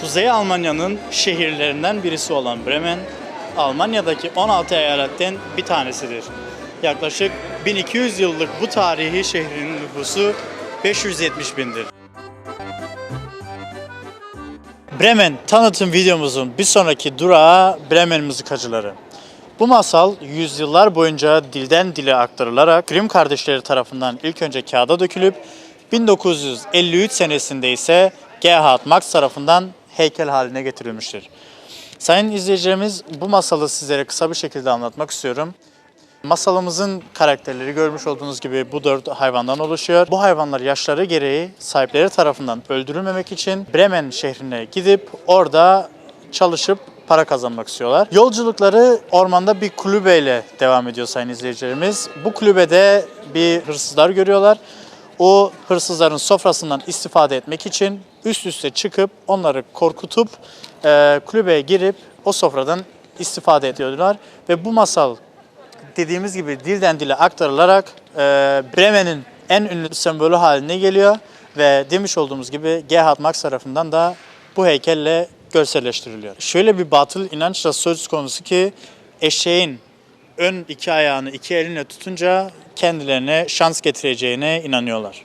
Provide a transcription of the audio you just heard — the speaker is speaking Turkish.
Kuzey Almanya'nın şehirlerinden birisi olan Bremen, Almanya'daki 16 eyaletten bir tanesidir. Yaklaşık 1200 yıllık bu tarihi şehrin nüfusu 570 bindir. Bremen tanıtım videomuzun bir sonraki durağı Bremen mızıkacıları. Bu masal yüzyıllar boyunca dilden dile aktarılarak Grimm kardeşleri tarafından ilk önce kağıda dökülüp 1953 senesinde ise Gerhard Marx tarafından heykel haline getirilmiştir. Sayın izleyicilerimiz bu masalı sizlere kısa bir şekilde anlatmak istiyorum. Masalımızın karakterleri görmüş olduğunuz gibi bu dört hayvandan oluşuyor. Bu hayvanlar yaşları gereği sahipleri tarafından öldürülmemek için Bremen şehrine gidip orada çalışıp para kazanmak istiyorlar. Yolculukları ormanda bir kulübeyle devam ediyor sayın izleyicilerimiz. Bu kulübede bir hırsızlar görüyorlar. O hırsızların sofrasından istifade etmek için üst üste çıkıp onları korkutup e, kulübeye girip o sofradan istifade ediyorlar. Ve bu masal dediğimiz gibi dilden dile aktarılarak e, Bremen'in en ünlü sembolü haline geliyor ve demiş olduğumuz gibi Gerhard Marx tarafından da bu heykelle görselleştiriliyor. Şöyle bir batıl inanç da söz konusu ki eşeğin ön iki ayağını iki eline tutunca kendilerine şans getireceğine inanıyorlar.